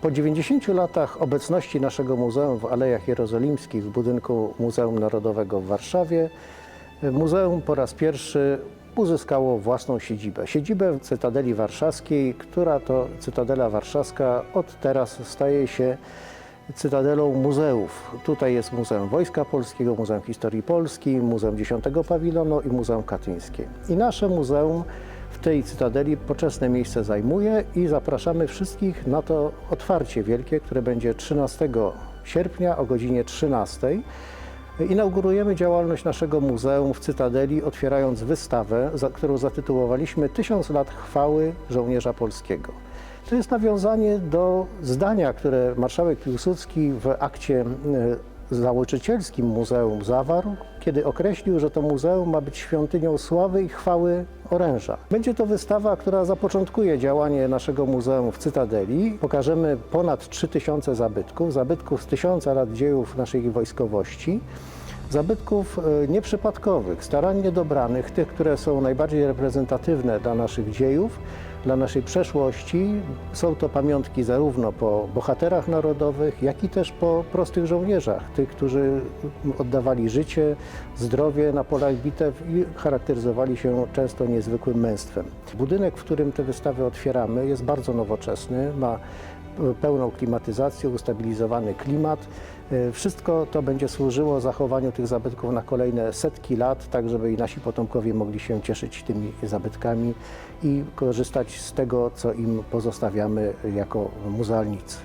Po 90 latach obecności naszego muzeum w Alejach Jerozolimskich w budynku Muzeum Narodowego w Warszawie, muzeum po raz pierwszy uzyskało własną siedzibę. Siedzibę w Cytadeli Warszawskiej, która to Cytadela Warszawska od teraz staje się cytadelą muzeów. Tutaj jest Muzeum Wojska Polskiego, Muzeum Historii Polski, Muzeum X Pawilonu i Muzeum Katyńskie. I nasze muzeum w tej cytadeli poczesne miejsce zajmuje i zapraszamy wszystkich na to otwarcie wielkie, które będzie 13 sierpnia o godzinie 13. Inaugurujemy działalność naszego muzeum w Cytadeli, otwierając wystawę, za, którą zatytułowaliśmy Tysiąc lat chwały żołnierza polskiego. To jest nawiązanie do zdania, które marszałek Piłsudski w akcie e, założycielskim muzeum zawarł, kiedy określił, że to muzeum ma być świątynią sławy i chwały oręża. Będzie to wystawa, która zapoczątkuje działanie naszego muzeum w Cytadeli. Pokażemy ponad 3000 zabytków, zabytków z tysiąca lat dziejów naszej wojskowości. Zabytków e, nieprzypadkowych, starannie dobranych, tych, które są najbardziej reprezentatywne dla naszych dziejów, dla naszej przeszłości. Są to pamiątki zarówno po bohaterach narodowych, jak i też po prostych żołnierzach, tych, którzy oddawali życie, zdrowie na polach bitew i charakteryzowali się często niezwykłym męstwem. Budynek, w którym te wystawy otwieramy, jest bardzo nowoczesny, ma pełną klimatyzację, ustabilizowany klimat. Wszystko to będzie służyło zachowaniu tych zabytków na kolejne setki lat, tak żeby i nasi potomkowie mogli się cieszyć tymi zabytkami i korzystać z tego, co im pozostawiamy jako muzealnicy.